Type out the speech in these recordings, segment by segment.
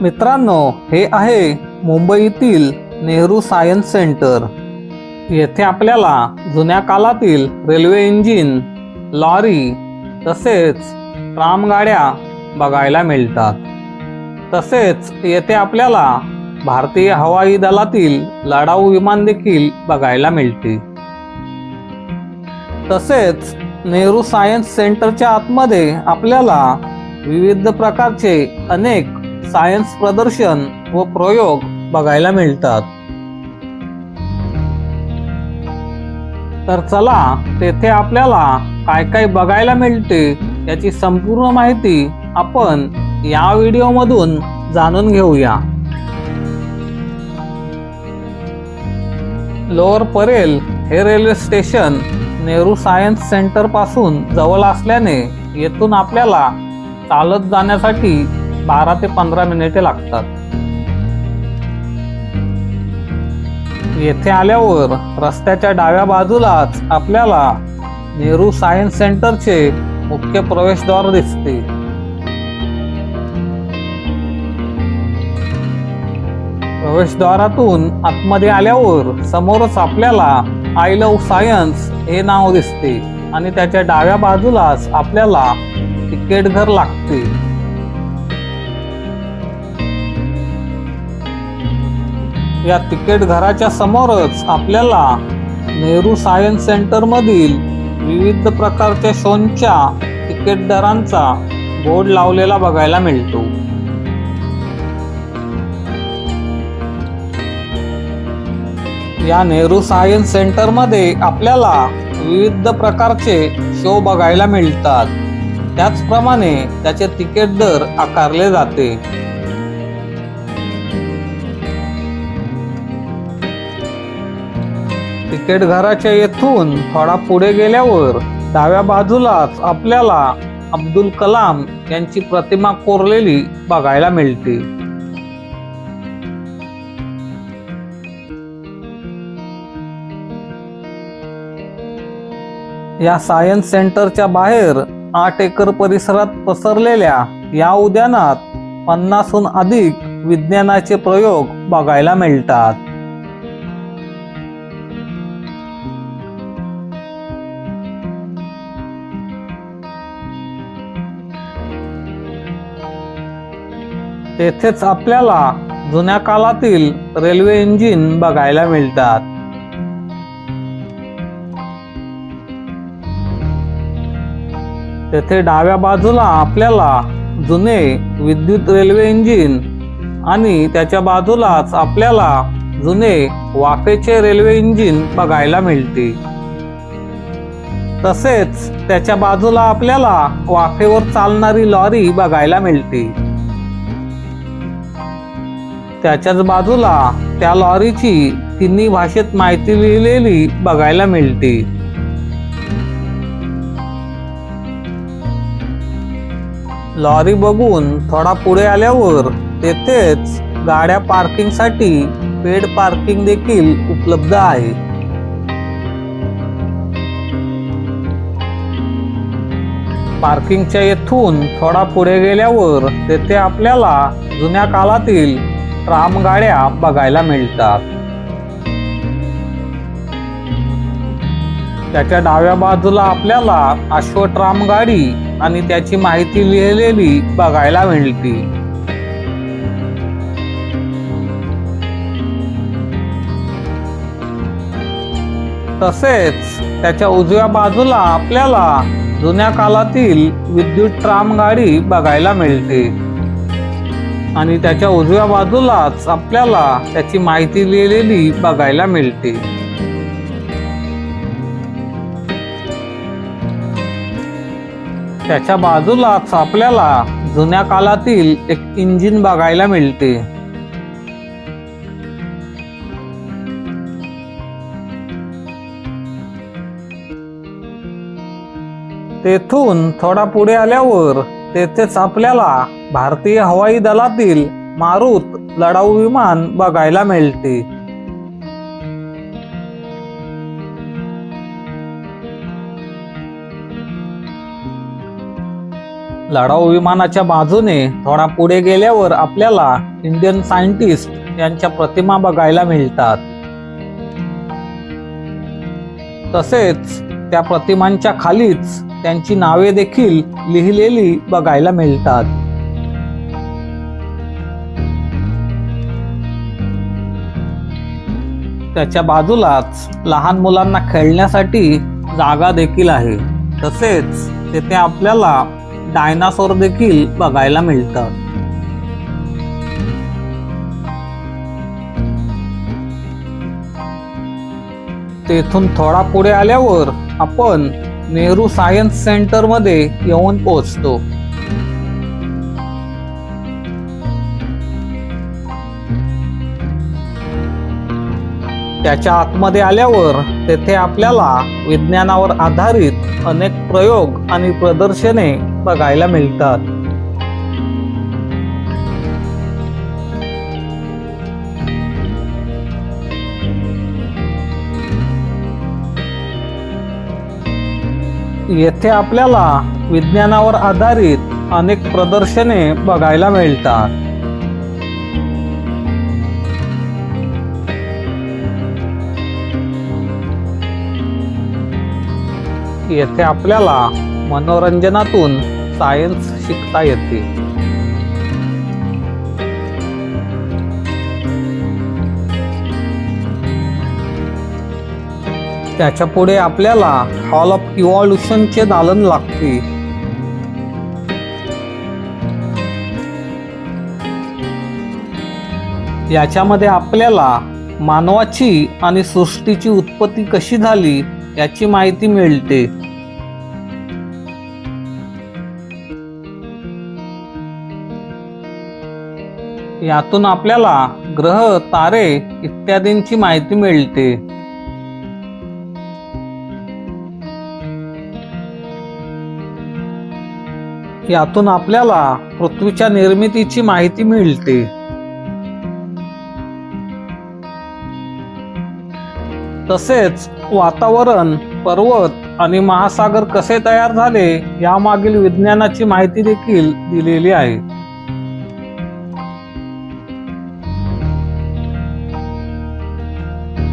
मित्रांनो हे आहे मुंबईतील नेहरू सायन्स सेंटर. येथे आपल्याला जुन्या काळातील रेल्वे इंजिन लॉरी तसेच ट्रामगाड्या बघायला मिळतात. तसेच येथे आपल्याला भारतीय हवाई दलातील लढाऊ विमान देखील बघायला मिळते. तसेच नेहरू सायन्स सेंटरच्या आतमध्ये आपल्याला विविध प्रकारचे अनेक सायन्स प्रदर्शन व प्रयोग बघायला मिळतात. तर चला तेथे आपल्याला काय काय बघायला मिळते याची संपूर्ण माहिती आपण या व्हिडिओमधून जाणून घेऊया. लोअर परेल हे रेल्वे स्टेशन नेहरू सायन्स सेंटरपासून जवळ असल्याने येथून आपल्याला चालत जाण्यासाठी बारा ते पंधरा मिनिटे लागतात. येथे आल्यावर रस्त्याच्या डाव्या बाजूलाच आपल्याला नेहरू सायन्स सेंटरचे मुख्य प्रवेशद्वार दिसते. प्रवेशद्वारातून आतमध्ये आल्यावर समोरच आपल्याला आय लव्ह सायन्स हे नाव दिसते आणि त्याच्या डाव्या बाजूलाच आपल्याला तिकीट घर लागते. या तिकीट घराच्या समोरच आपल्याला नेहरू सायन्स सेंटरमधील विविध प्रकारच्या शोंच्या तिकीट दरांचा बोर्ड लावलेला बघायला मिळतो. या नेहरू सायन्स सेंटरमध्ये आपल्याला विविध प्रकारचे शो बघायला मिळतात. त्याचप्रमाणे त्याचे तिकीट दर आकारले जाते. तिकीट घराच्या येथून थोडा पुढे गेल्यावर डाव्या बाजूलाच आपल्याला अब्दुल कलाम यांची प्रतिमा कोरलेली बघायला मिळते. या सायन्स सेंटरच्या बाहेर आठ एकर परिसरात पसरलेल्या या उद्यानात पन्नासहून अधिक विज्ञानाचे प्रयोग बघायला मिळतात. तेथेच आपल्याला जुन्या काळातील रेल्वे इंजिन बघायला मिळतात. तेथे डाव्या बाजूला आपल्याला जुने विद्युत रेल्वे इंजिन आणि त्याच्या बाजूलाच आपल्याला जुने वाफेचे रेल्वे इंजिन बघायला मिळते. तसेच त्याच्या बाजूला आपल्याला वाफेवर चालणारी लॉरी बघायला मिळते. त्याच्याच बाजूला त्या लॉरीची तिन्ही भाषेत माहिती लिहिलेली बघायला मिळते. लॉरी बघून थोडा पुढे आल्यावर तेथेच गाड्या पार्किंगसाठी पेड पार्किंग देखील उपलब्ध आहे. पार्किंगच्या येथून थोडा पुढे गेल्यावर तेथे आपल्याला जुन्या काळातील ट्राम गाड्या बघायला मिळतात. त्याच्या डाव्या बाजूला आपल्याला अश्वट्राम गाडी आणि त्याची माहिती लिहिलेली बघायला मिळते. तसेच त्याच्या उजव्या बाजूला आपल्याला जुन्या काळातील विद्युत ट्राम गाडी बघायला मिळते. आणि त्याच्या उजव्या बाजूलाच आपल्याला त्याची माहिती लिहिलेली बघायला मिळते. त्याच्या बाजूलाच आपल्याला जुन्या काळातील एक इंजिन बघायला मिळते. तेथून थोडा पुढे आल्यावर तेथेच आपल्याला भारतीय हवाई दलातील मारुत लढाऊ विमान बघायला मिळते. लढाऊ विमानाच्या बाजूने थोडा पुढे गेल्यावर आपल्याला इंडियन सायंटिस्ट यांच्या प्रतिमा बघायला मिळतात. तसेच त्या प्रतिमांच्या खालीच त्यांची नावे देखील लिहिलेली बघायला मिळतात. त्याच्या बाजूलाच लहान मुलांना खेळण्यासाठी जागा देखील आहे. तसेच तेथे आपल्याला डायनासोर देखील बघायला मिळतात. तेथून थोडा पुढे आल्यावर आपण नेहरू सायन्स सेंटरमध्ये येऊन पोहोचतो. त्याच्या आतमध्ये आल्यावर तेथे आपल्याला विज्ञानावर आधारित अनेक प्रयोग आणि प्रदर्शने बघायला मिळतात. येथे आपल्याला विज्ञानावर आधारित अनेक प्रदर्शने बघायला मिळतात. येथे आपल्याला मनोरंजनातून सायन्स शिकता येते. त्याच्या पुढे आपल्याला हॉल ऑफ इव्हॉल्युशनचे दालन लागते. याच्यामध्ये आपल्याला मानवाची आणि सृष्टीची उत्पत्ती कशी झाली याची माहिती मिळते. यातून आपल्याला ग्रह तारे इत्यादींची माहिती मिळते. यातून आपल्याला पृथ्वीच्या निर्मितीची माहिती मिळते. तसेच वातावरण पर्वत आणि महासागर कसे तयार झाले यामागील विज्ञानाची माहिती देखील दिलेली आहे.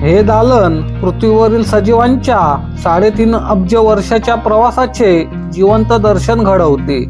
हे दालन पृथ्वीवरील सजीवांच्या साडेतीन अब्ज वर्षाच्या प्रवासाचे जिवंत दर्शन घडवते.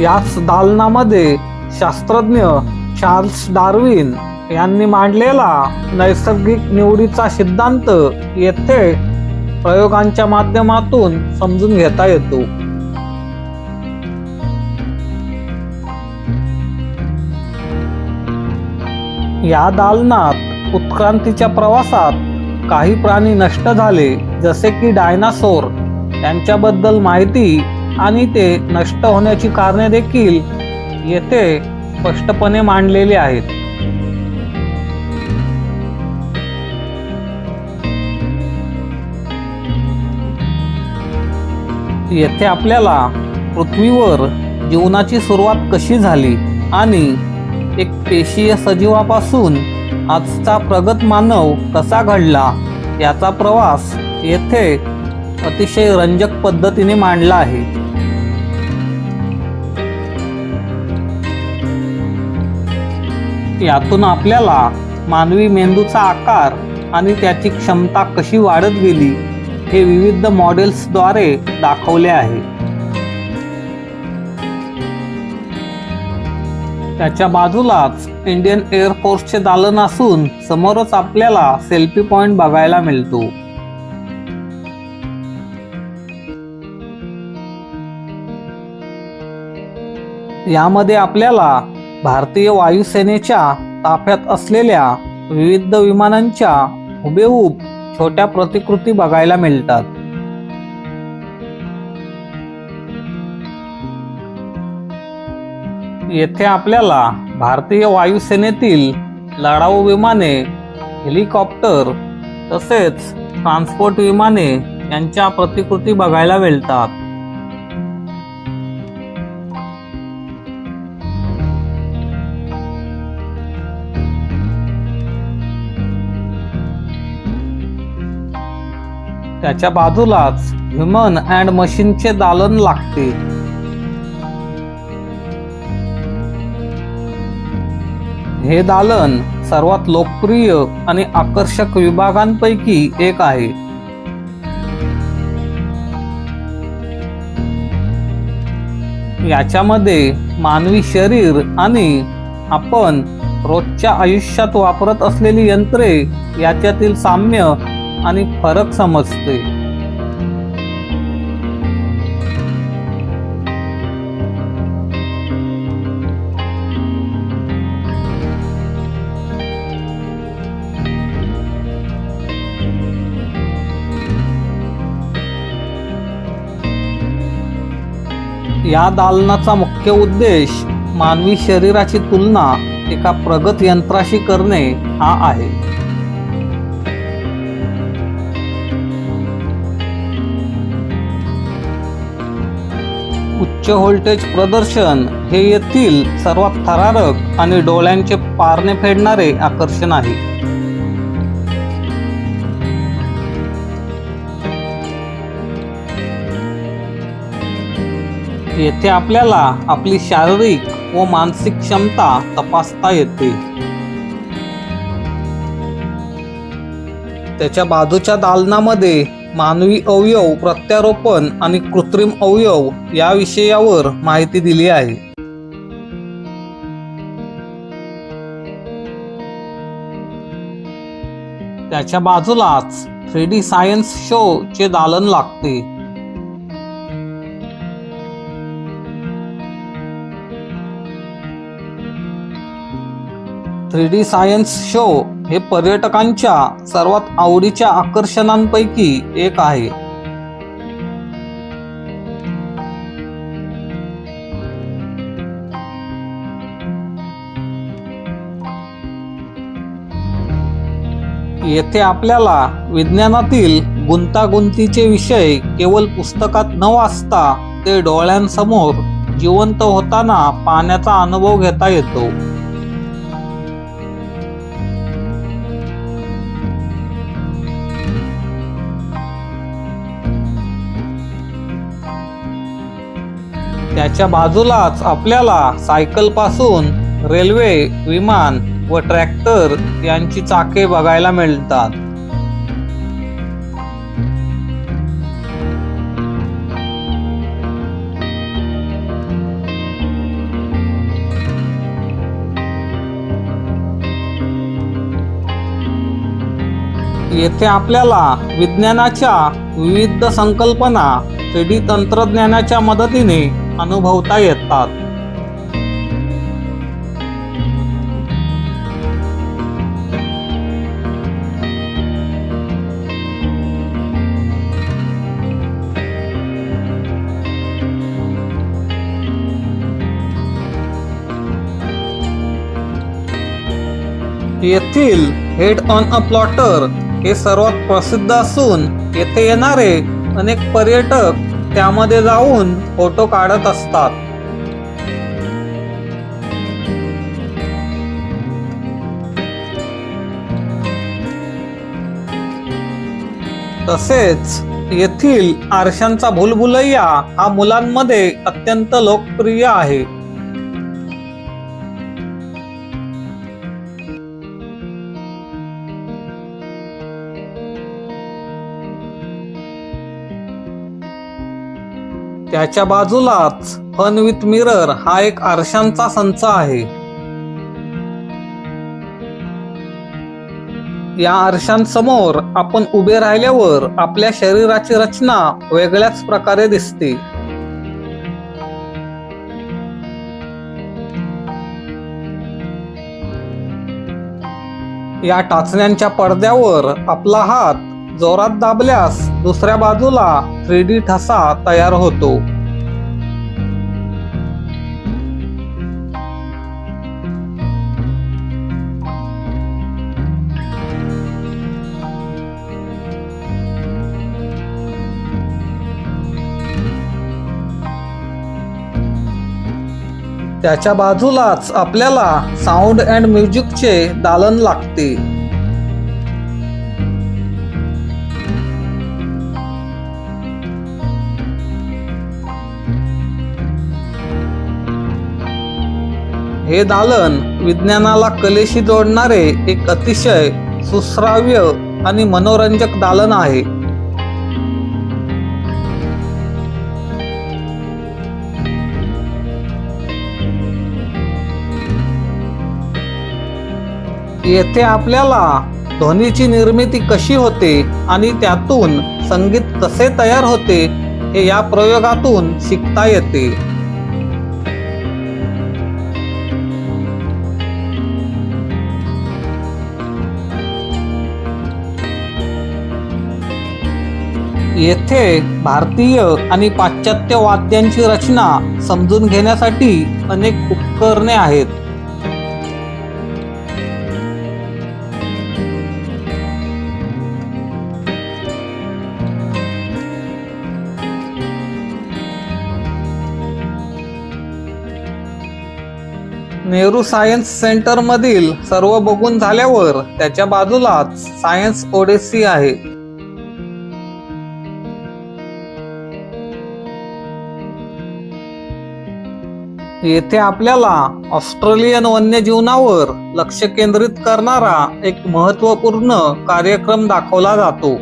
याच दालनामध्ये शास्त्रज्ञ चार्ल्स डार्विन यांनी मांडलेला नैसर्गिक निवडीचा सिद्धांत येथे प्रयोगांच्या माध्यमातून समजून घेता येतो. या दालनात उत्क्रांतीच्या प्रवासात काही प्राणी नष्ट झाले जसे की डायनासोर. त्यांच्याबद्दल माहिती आणि ते नष्ट होण्याची कारणे देखील येथे स्पष्टपणे मांडलेली आहेत. येथे आपल्याला पृथ्वीवर जीवनाची सुरुवात कशी झाली आणि एक पेशीय सजीवापासून आजचा प्रगत मानव कसा घडला याचा प्रवास येथे अतिशय रंजक पद्धतीने मांडला आहे. यातून आपल्याला मानवी मेंदूचा आकार आणि त्याची क्षमता कशी वाढत गेली हे विविध मॉडेल्सद्वारे दाखवले आहे. त्याच्या बाजूलाच इंडियन एअरफोर्सचे दालन असून समोरच आपल्याला सेल्फी पॉइंट बघायला मिळतो. यामध्ये आपल्याला भारतीय वायुसेनेच्या ताफ्यात असलेल्या विविध विमानांच्या हुबेहूब छोट्या प्रतिकृती बघायला मिळतात. येथे आपल्याला भारतीय वायुसेनेतील लढाऊ विमाने हेलिकॉप्टर तसेच ट्रान्सपोर्ट विमाने यांच्या प्रतिकृती बघायला मिळतात. त्याच्या बाजूलाच ह्युमन अँड मशीनचे दालन लागते. हे दालन सर्वात लोकप्रिय आणि आकर्षक विभागांपैकी एक आहे. याच्यामध्ये मानवी शरीर आणि आपण रोजच्या आयुष्यात वापरत असलेली यंत्रे याच्यातील साम्य आणि फरक समजते. या दालनाचा मुख्य उद्देश मानवी शरीराची तुलना एका प्रगत यंत्राशी करणे हा आहे. उच्च व्होल्टेज प्रदर्शन हे येथील सर्वात थरारक आणि डोळ्यांचे पारणे फेडणारे आकर्षण आहे. येथे आपल्याला आपली शारीरिक व मानसिक क्षमता तपासता येते. त्याच्या बाजूच्या दालनामध्ये मानवी अवयव प्रत्यारोपण आणि कृत्रिम अवयव या विषयावर माहिती दिली आहे. त्याच्या बाजूलाच थ्री डी सायन्स शो चे दालन लागते. थ्री डी सायन्स शो हे पर्यटकांच्या सर्वात आवडीच्या आकर्षणांपैकी एक आहे. येथे आपल्याला विज्ञानातील गुंतागुंतीचे विषय केवळ पुस्तकात न वाचता ते डोळ्यांसमोर जिवंत होताना पाहण्याचा अनुभव घेता येतो. त्याच्या बाजूलाच आपल्याला सायकलपासून रेल्वे विमान व ट्रॅक्टर यांची चाके बघायला मिळतात. येथे आपल्याला विज्ञानाच्या विविध संकल्पना थ्री तंत्रज्ञानाच्या मदतीने अनुभवता येतात. येथील हेड ऑन अ प्लॉटर हे सर्वात प्रसिद्ध असून येथे येणारे अनेक पर्यटक त्यामध्ये जाऊन फोटो काढत असतात. तसेच येथील आरशांचा भुलभुलैया हा मुलांमध्ये अत्यंत लोकप्रिय आहे. त्याच्या बाजूलाच फन विथ मिरर हा एक आरशांचा संच आहे. या आरशांसमोर आपण उभे राहिल्यावर आपल्या शरीराची रचना वेगळ्याच प्रकारे दिसते. या टाचण्यांच्या पडद्यावर आपला हात जोरात दाबल्यास दुसऱ्या बाजूला थ्री डी ठसा तयार होतो. त्याच्या बाजूलाच आपल्याला साऊंड अँड म्युझिकचे दालन लागते. हे दालन विज्ञानाला कलेशी जोडणारे एक अतिशय सुश्राव्य आणि मनोरंजक दालन आहे. येथे आपल्याला ध्वनीची निर्मिती कशी होते आणि त्यातून संगीत कसे तयार होते हे या प्रयोगातून शिकता येते. येथे भारतीय आणि पाश्चात्य वाद्यांची रचना समजून घेण्यासाठी अनेक उपकरणे आहेत. नेहरू सायन्स सेंटरमधील सर्व बघून झाल्यावर त्याच्या बाजूलाच सायन्स ओडेसी आहे. येथे आपल्याला ऑस्ट्रेलियन वन्यजीवनावर लक्ष केंद्रित करणारा एक महत्त्वपूर्ण कार्यक्रम दाखवला जातो.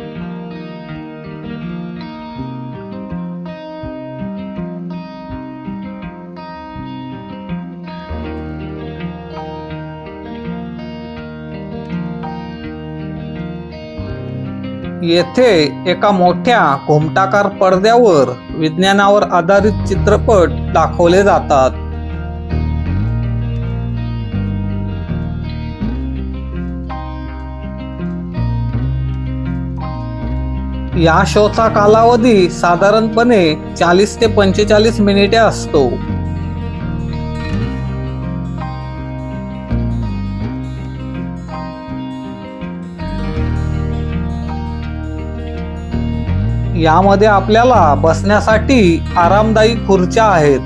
येथे एका मोठ्या घुमटाकार पडद्यावर विज्ञानावर आधारित चित्रपट दाखवले जातात. या शोचा कालावधी साधारणपणे चाळीस ते पंचेचाळीस मिनिटे असतो. यामध्ये आपल्याला बसण्यासाठी आरामदायी खुर्च्या आहेत.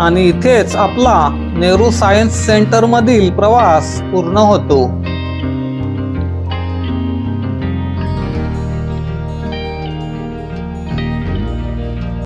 आणि इथेच आपला नेहरू सायन्स सेंटरमधील प्रवास पूर्ण होतो.